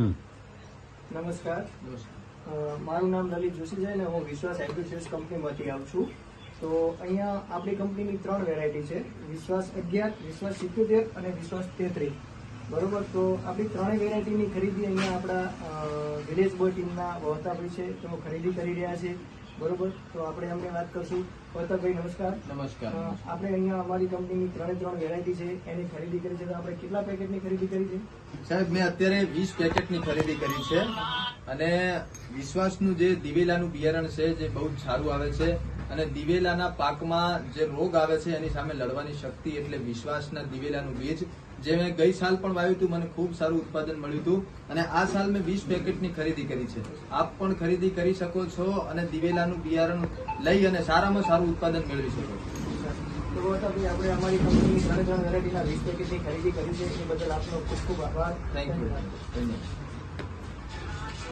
નમસ્કાર. મારું નામ લલિત જોશી છે અને હું વિશ્વાસ એગ્રીસેસ કંપનીમાંથી આવું છું. તો અહીંયા આપણી કંપનીની ત્રણ વેરાયટી છે. વિશ્વાસ અગિયાર વિશ્વાસ સિત્યોતેર અને વિશ્વાસ તેત્રીસ. બરોબર? તો આપણી ત્રણેય વેરાયટીની ખરીદી અહીંયા આપણા વિલેજ બોય ટીમના વહતાભાઈ છે. તેઓ ખરીદી કરી રહ્યા છે. બરોબર? તો આપણે અમને વાત કરશું. વહતાભાઈ નમસ્કાર. નમસ્કાર. આપણે અહીંયા અમારી કંપનીની ત્રણે ત્રણ વેરાયટી છે. એની ખરીદી કરી છે. તો આપણે કેટલા પેકેટની ખરીદી કરી છે? સાહેબ મેં અત્યારે વીસ પેકેટની ખરીદી કરી છે. અને વિશ્વાસનું જે દિવેલાનું બિયારણ છે જે બહુ જ સારું આવે છે અને દિવેલાના પાકમાં જે રોગ આવે છે એની સામે લડવાની શક્તિ એટલે વિશ્વાસના દિવેલાનું બીજ. જે મેં ગઈ સાલ પણ વાવ્યું હતું મને ખૂબ સારું ઉત્પાદન મળ્યું હતું અને આ સાલ મેં વીસ પેકેટની ખરીદી કરી છે. આપ પણ ખરીદી કરી શકો છો અને દિવેલાનું બિયારણ લઈ અને સારામાં સારું ઉત્પાદન મેળવી શકો તો આપણે અમારી કંપનીની ત્રણે ત્રણ વેરાયટીના વીસ પેકેટની ખરીદી કરી છે એ બદલ આપનો ખૂબ ખૂબ આભાર. થેન્ક યુ ધન્યવાદ.